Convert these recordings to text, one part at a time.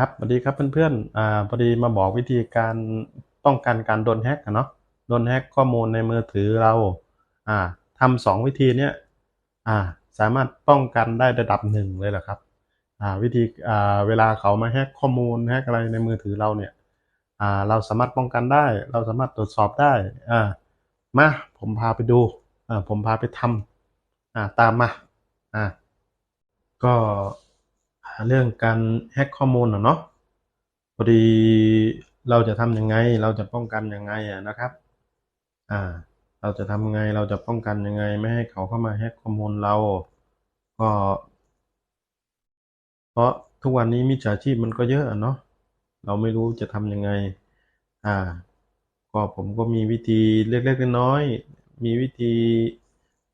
ครับสวัสดีครับเพื่อนๆอ่าพอดีมาบอกวิธีการป้องกันการโดนแฮ็กอะเนาะโดนแฮ็กข้อมูลในมือถือเราอ่าทำสองวิธีเนี้ยอ่าสามารถป้องกันได้ระดับหนึ่งเลยแหละครับอ่าวิธีอ่าเวลาเขามาแฮ็กข้อมูลแฮ็กอะไรในมือถือเราเนี่ยอ่าเราสามารถป้องกันได้ เราสามารถตรวจสอบได้อ่ามาผมพาไปดูอ่าผมพาไปทำอ่าตามมาอ่าก็ เรื่องการแฮ็กข้อมูลอะเนาะพอดีเราจะทำยังไง เราจะป้องกันยังไงอะนะครับ อ่า เราจะทำไงเราจะป้องกันยังไง ไม่ให้เขาเข้ามาแฮ็กข้อมูลเรา ก็ เพราะทุกวันนี้มิจฉาชีพมันก็เยอะอะเนาะเราไม่รู้จะทำยังไง อ่า ก็ผมก็มีวิธีเล็กๆน้อยๆมีวิธี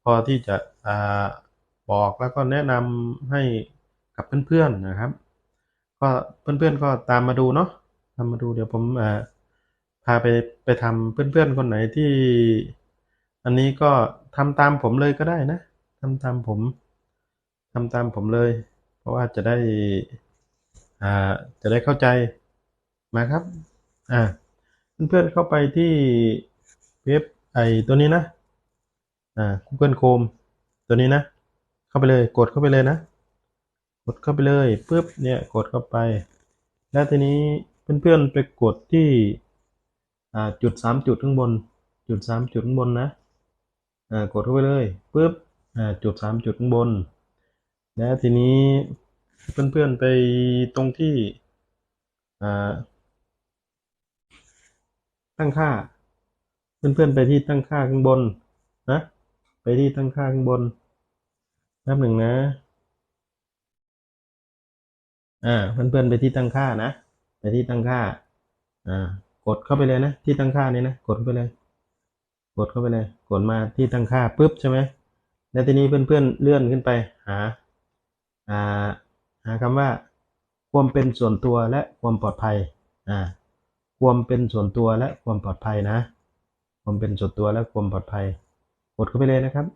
พอที่จะอ่าบอกแล้วก็แนะนำให้ กับเพื่อนๆนะครับ ก็เพื่อนๆก็ตามมาดูเนาะตามมาดูเดี๋ยวผมอ่าพาไปไปทำเพื่อนๆคนไหนที่ อันนี้ก็ทำตามผมเลยก็ได้นะทำตามผมทำตามผมเลย เพราะว่าจะได้อ่าจะได้เข้าใจมาครับอ่าเพื่อนๆเข้าไปที่เว็บไอตัวนี้นะอ่า Google Chrome ตัวนี้นะ เข้าไปเลยกดเข้าไปเลยนะ กดเข้าไปเลยปุ๊บเนี่ยกดเข้าไป แล้วทีนี้เพื่อนๆไปกดที่จุดสามจุดข้างบน จุดสามจุดข้างบนนะกดเข้าไปเลยปุ๊บจุดสามจุดข้างบน แล้วทีนี้เพื่อนๆไปตรงที่ตั้งค่า เพื่อนๆไปที่ตั้งค่าข้างบนนะไปที่ตั้งค่าข้างบนแป๊บหนึ่งนะ อ่าเพื่อนๆไปที่ตั้งค่านะ ไปที่ตั้งค่า อ่า กดเข้าไปเลยนะ ที่ตั้งค่านี้นะ กดเข้าไปเลย กดเข้าไปเลย กดมาที่ตั้งค่าปุ๊บใช่ไหมแล้วทีนี้เพื่อนๆเลื่อนขึ้นไปหา อ่า หาคำว่า ความเป็นส่วนตัวและความปลอดภัย อ่า ความเป็นส่วนตัวและความปลอดภัยนะ ความเป็นส่วนตัวและความปลอดภัย กดเข้าไปเลยนะครับ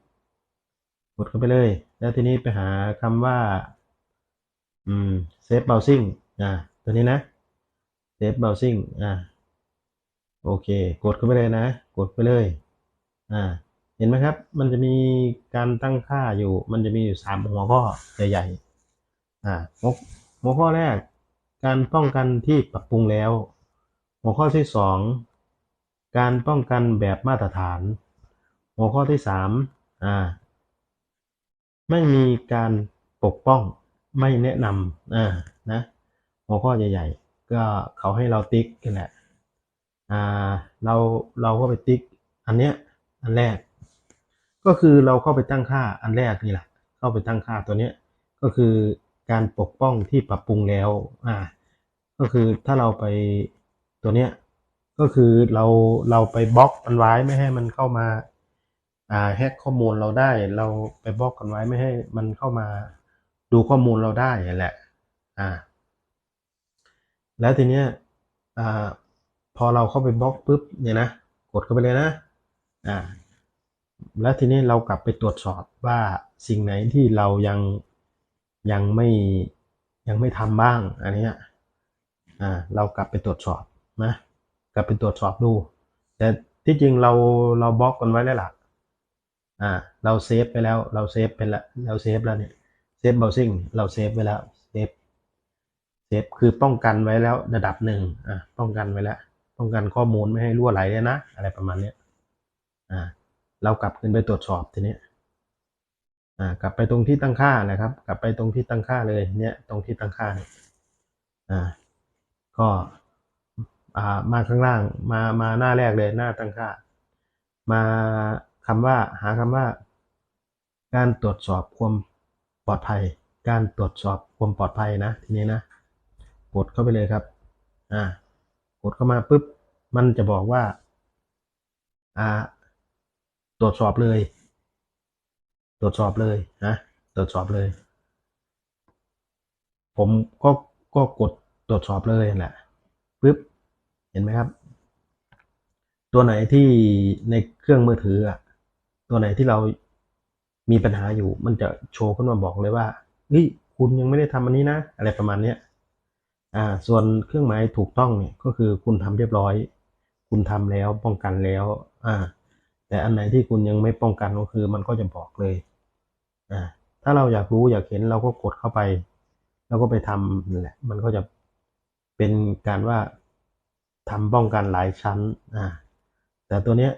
กดเข้าไปเลย แล้วทีนี้ไปหาคำว่า อืม safe browsing อ่าตัวนี้นะ safe browsing อ่าโอเค กดเข้าไปเลยนะ กดไปเลย อ่า เห็นไหมครับ มันจะมีการตั้งค่าอยู่ มันจะมีอยู่สามหัวข้อใหญ่ๆ อ่าหัวหัวข้อแรก การป้องกันที่ปรับปรุงแล้ว หัวข้อที่สองการป้องกันแบบมาตรฐาน หัวข้อที่สามอ่า ไม่มีการปกป้อง ไม่แนะนำอ่านะหัวข้อใหญ่ ๆ ก็เขาให้เราติ๊กกันแหละอ่าเราเราก็ไปติ๊กอันเนี้ยอันแรก ก็คือเราเข้าไปตั้งค่าอันแรกนี่แหละ เข้าไปตั้งค่าตัวเนี้ยก็คือการปกป้องที่ปรับปรุงแล้วอ่าก็คือถ้าเราไปตัวเนี้ยก็คือเราเราไปบล็อกมันไว้ไม่ให้มันเข้ามาอ่าแฮกข้อมูลเราได้ เราไปบล็อกกันไว้ไม่ให้มันเข้ามา ดูข้อมูลเราได้นั่นแหละอ่าแล้วทีเนี้ยอ่าพอเราเข้าไปบล็อกปุ๊บเนี่ยนะกดเข้าไปเลยนะอ่าแล้วทีนี้เรากลับไปตรวจสอบว่าสิ่งไหนที่เรายังยังไม่ยังไม่ทำบ้างอันนี้อ่าเรากลับไปตรวจสอบนะกลับไปตรวจสอบดู แต่ที่จริงเราเราบล็อกกันไว้แล้วล่ะอ่าเราเซฟไปแล้วเราเซฟไปแล้วเราเซฟแล้วเนี่ย เซฟเบราว์ซิ่งเราเซฟไว้แล้วเซฟเซฟคือป้องกันไว้แล้วระดับหนึ่งอ่าป้องกันไว้แล้วป้องกันข้อมูลไม่ให้รั่วไหลเลยนะ อะไรประมาณเนี้ยอ่าเรากลับขึ้นไปตรวจสอบทีนี้อ่ากลับไปตรงที่ตั้งค่านะครับ กลับไปตรงที่ตั้งค่าเลยเนี่ยตรงที่ตั้งค่าอ่าก็อ่ามาข้างล่างมามาหน้าแรกเลยหน้าตั้งค่า มาคำว่าหาคำว่า การตรวจสอบความ ปลอดภัย การตรวจสอบความปลอดภัยนะ ทีนี้นะ กดเข้าไปเลยครับ อ่า กดเข้ามาปุ๊บ มันจะบอกว่า อ่า ตรวจสอบเลย ตรวจสอบเลยนะ ตรวจสอบเลย ผมก็ ก็กดตรวจสอบเลยแหละปุ๊บ เห็นไหมครับ ตัวไหนที่ในเครื่องมือถืออะ ตัวไหนที่เรา มีปัญหาอยู่ มันจะโชว์ขึ้นมาบอกเลยว่าเฮ้ยคุณยังไม่ได้ทำอันนี้นะ อะไรประมาณเนี้ยอ่า ส่วนเครื่องหมายถูกต้องเนี่ยก็คือคุณทำเรียบร้อย คุณทำแล้วป้องกันแล้ว อ่า แต่อันไหนที่คุณยังไม่ป้องกันก็คือ มันก็จะบอกเลย อ่า ถ้าเราอยากรู้อยากเห็นเราก็กดเข้าไป แล้วก็ไปทำนั่นแหละ มันก็จะเป็นการว่าทำป้องกันหลายชั้น อ่า แต่ตัวเนี้ย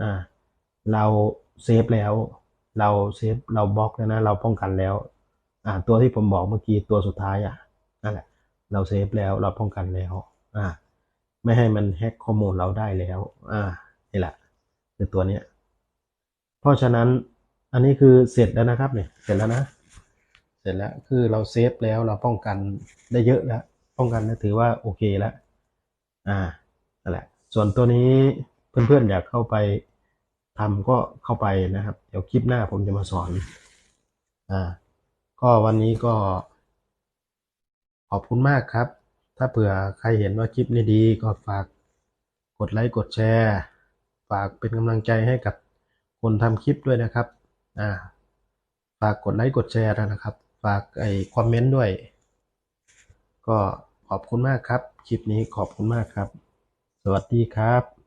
อ่า เราเซฟแล้ว เราเซฟเราบล็อกแล้วนะเราป้องกันแล้วอ่าตัวที่ผมบอกเมื่อกี้ตัวสุดท้ายอะนั่นแหละเราเซฟแล้วเราป้องกันแล้วอ่าไม่ให้มันแฮ็กข้อมูลเราได้แล้วอ่านี่แหละคือตัวเนี้ยเพราะฉะนั้นอันนี้คือเสร็จแล้วนะครับเนี่ยเสร็จแล้วนะเสร็จแล้วคือเราเซฟแล้วเราป้องกันได้เยอะแล้ว ป้องกันก็ถือว่าโอเคแล้วอ่านั่นแหละส่วนตัวนี้เพื่อนๆอยากเข้าไป ทำก็เข้าไปนะครับ เดี๋ยวคลิปหน้าผมจะมาสอน อ่า ก็วันนี้ก็ ขอบคุณมากครับ ถ้าเผื่อใครเห็นว่าคลิปนี้ดีก็ฝากกดไลค์กดแชร์ ฝากเป็นกำลังใจให้กับคนทำคลิปด้วยนะครับ อ่า ฝากกดไลค์กดแชร์นะครับ ฝากไอ้คอมเมนต์ด้วย ก็ขอบคุณมากครับ คลิปนี้ขอบคุณมากครับ สวัสดีครับ